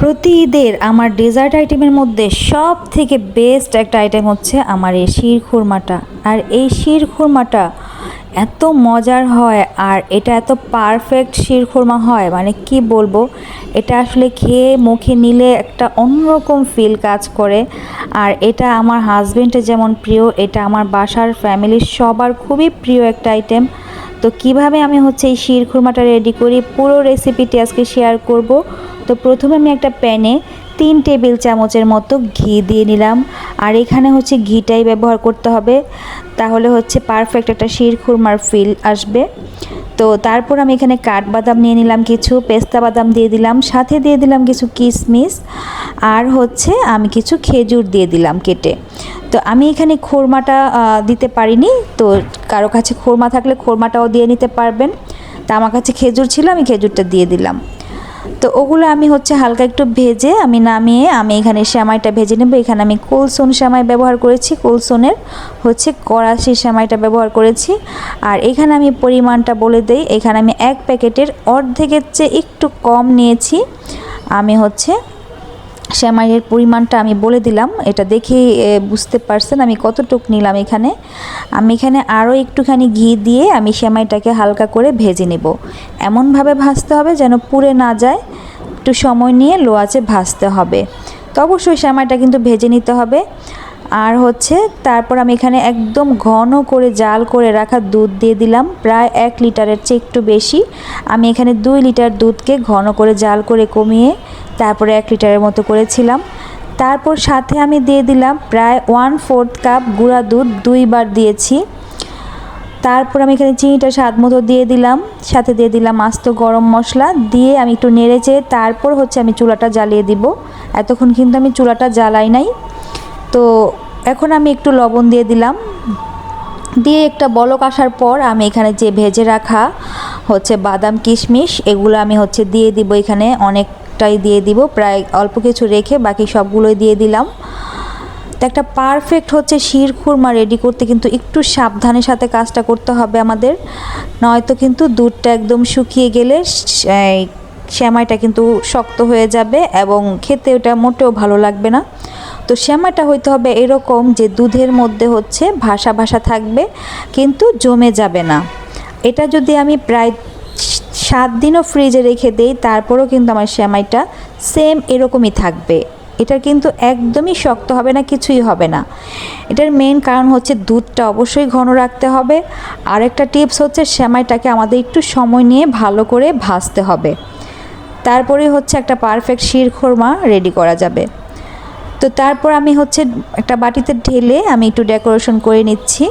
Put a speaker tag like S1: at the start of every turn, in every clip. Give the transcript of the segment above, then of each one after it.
S1: প্রতি ঈদের আমার ডেজার্ট আইটেমের মধ্যে সব থেকে বেস্ট একটা আইটেম হচ্ছে আমার এই শির খুরমাটা। আর এই শির খুরমাটা এত মজার হয় আর এটা এত পারফেক্ট শির খুরমা হয় মানে কি বলব? এটা আসলে খেয়ে মুখে নিলে একটা অন্যরকম ফিল কাজ করে। আর এটা আমার হাজবেন্ডের যেমন প্রিয়, এটা আমার বাসার ফ্যামিলির সবার খুবই প্রিয় একটা আইটেম তো কীভাবে আমি হচ্ছে এই শির খুরমাটা রেডি করি, পুরো রেসিপিটি আজকে শেয়ার করব। তো প্রথমে আমি একটা প্যানে তিন টেবিল চামচের মতো ঘি দিয়ে নিলাম। আর এখানে হচ্ছে ঘিটাই ব্যবহার করতে হবে। তাহলে হচ্ছে পারফেক্ট একটা শির খুরমার ফিল আসবে। তো তারপর আমি এখানে কাঠবাদাম নিয়ে নিলাম কিছু, পেস্তা বাদাম দিয়ে দিলাম, সাথে দিয়ে দিলাম কিছু কিশমিশ আর হচ্ছে আমি কিছু খেজুর দিয়ে দিলাম কেটে। তো আমি এখানে খোরমাটা দিতে পারিনি। তো কারও কাছে খোরমা থাকলে খোরমাটাও দিয়ে নিতে পারবেন। তা আমার কাছে খেজুর ছিল, আমি খেজুরটা দিয়ে দিলাম। তো ওগুলো আমি হচ্ছে হালকা একটু ভেজে আমি নামিয়ে আমি এখানে শ্যামাইটা ভেজে নেব। এখানে আমি কোলসোন শ্যামাই ব্যবহার করেছি। কোলসোনের হচ্ছে কড়াশি শ্যামাইটা ব্যবহার করেছি। আর এখানে আমি পরিমাণটা বলে দেই। এখানে আমি এক প্যাকেটের অর্ধেকের চেয়ে একটু কম নিয়েছি। আমি হচ্ছে শ্যামাইয়ের পরিমাণটা আমি বলে দিলাম। এটা দেখেই বুঝতে পারছেন আমি কতটুক নিলাম এখানে। আমি এখানে আরও একটুখানি ঘি দিয়ে আমি শ্যামাইটাকে হালকা করে ভেজে নেব। এমনভাবে ভাজতে হবে যেন পুড়ে না যায়। একটু সময় নিয়ে লো ভাজতে হবে। তো অবশ্যই শ্যামাইটা কিন্তু ভেজে নিতে হবে। আর হচ্ছে তারপর আমি এখানে একদম ঘন করে জাল করে রাখা দুধ দিয়ে দিলাম, প্রায় এক লিটারের চেয়ে একটু বেশি। আমি এখানে দুই লিটার দুধকে ঘন করে জাল করে কমিয়ে তারপরে এক লিটারের মতো করেছিলাম। তারপর সাথে আমি দিয়ে দিলাম প্রায় ওয়ান ফোর্থ কাপ গুঁড়া দুধ দুইবার দিয়েছি। তারপর আমি এখানে চিনিটা স্বাদ মতো দিয়ে দিলাম, সাথে দিয়ে দিলাম আস্ত গরম মশলা, দিয়ে আমি একটু নেড়ে চেড়ে তারপর হচ্ছে আমি চুলাটা জ্বালিয়ে দিব। এতক্ষণ কিন্তু আমি চুলাটা জ্বালাই নাই। তো এখন আমি একটু লবণ দিয়ে দিলাম। দিয়ে একটা বলক আসার পর আমি এখানে যে ভেজে রাখা হচ্ছে বাদাম, কিশমিশ, এগুলো আমি হচ্ছে দিয়ে দিব এখানে। অনেকটাই দিয়ে দিব, প্রায় অল্প কিছু রেখে বাকি সবগুলোই দিয়ে দিলাম। তো একটা পারফেক্ট হচ্ছে শির খুরমা রেডি করতে কিন্তু একটু সাবধানের সাথে কাজটা করতে হবে আমাদের। নয়তো কিন্তু দুধটা একদম শুকিয়ে গেলে শ্যামাইটা কিন্তু শক্ত হয়ে যাবে এবং খেতে ওটা মোটেও ভালো লাগবে না। তো শ্যামাটা হইতে হবে এরকম যে দুধের মধ্যে হচ্ছে ভাসা ভাসা থাকবে, কিন্তু জমে যাবে না। এটা যদি আমি প্রায় সাত দিনও ফ্রিজে রেখে দেই, তারপরেও কিন্তু আমার শ্যামাইটা সেম এরকমই থাকবে। এটার কিন্তু একদমই শক্ত হবে না, কিছুই হবে না। এটার মেন কারণ হচ্ছে দুধটা অবশ্যই ঘন রাখতে হবে। আরেকটা টিপস হচ্ছে শ্যামাইটাকে আমাদের একটু সময় নিয়ে ভালো করে ভাজতে হবে। তারপরে হচ্ছে একটা পারফেক্ট শির খোরমা রেডি করা যাবে। তো তারপর আমি হচ্ছে একটা বাটিতে ঢেলে আমি একটু ডেকোরেশন করে নিচ্ছি।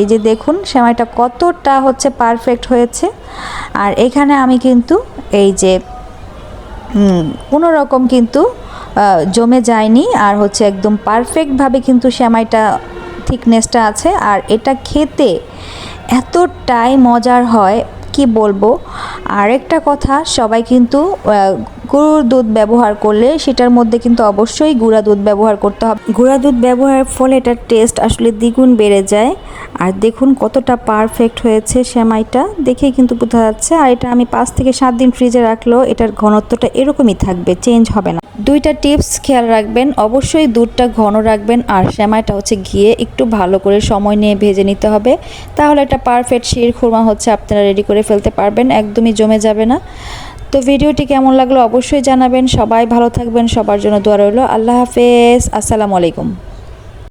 S1: এই যে দেখুন, সেমাইটা কতটা হচ্ছে পারফেক্ট হয়েছে। আর এখানে আমি কিন্তু এই যে কোনো রকম কিন্তু জমে যায়নি। আর হচ্ছে একদম পারফেক্টভাবে কিন্তু সেমাইটা থিকনেসটা আছে। আর এটা খেতে এতটাই মজার হয়, কি বলব? আরেকটা কথা, সবাই কিন্তু গরুর দুধ ব্যবহার করলে সেটার মধ্যে কিন্তু অবশ্যই গুঁড়া দুধ ব্যবহার করতে হবে। গুঁড়া দুধ ব্যবহারের ফলে এটার টেস্ট আসলে দ্বিগুণ বেড়ে যায়। আর দেখুন কতটা পারফেক্ট হয়েছে সেমাইটা, দেখেই কিন্তু বোঝা যাচ্ছে। আর এটা আমি পাঁচ থেকে সাত দিন ফ্রিজে রাখলেও এটার ঘনত্বটা এরকমই থাকবে চেঞ্জ হবে না। দুইটা টিপস খেয়াল রাখবেন। অবশ্যই দুধটা ঘন রাখবেন আর সেমাইটা হচ্ছে ঘিয়ে একটু ভালো করে সময় নিয়ে ভেজে নিতে হবে। তাহলে একটা পারফেক্ট শির খুরমা হচ্ছে আপনারা রেডি করে ফেলতে পারবেন, একদমই জমে যাবে না। তো ভিডিওটি কেমন লাগল অবশ্যই জানাবেন। সবাই ভালো থাকবেন, সবার জন্য দোয়া রইল। আল্লাহ হাফেজ। আসসালামু আলাইকুম।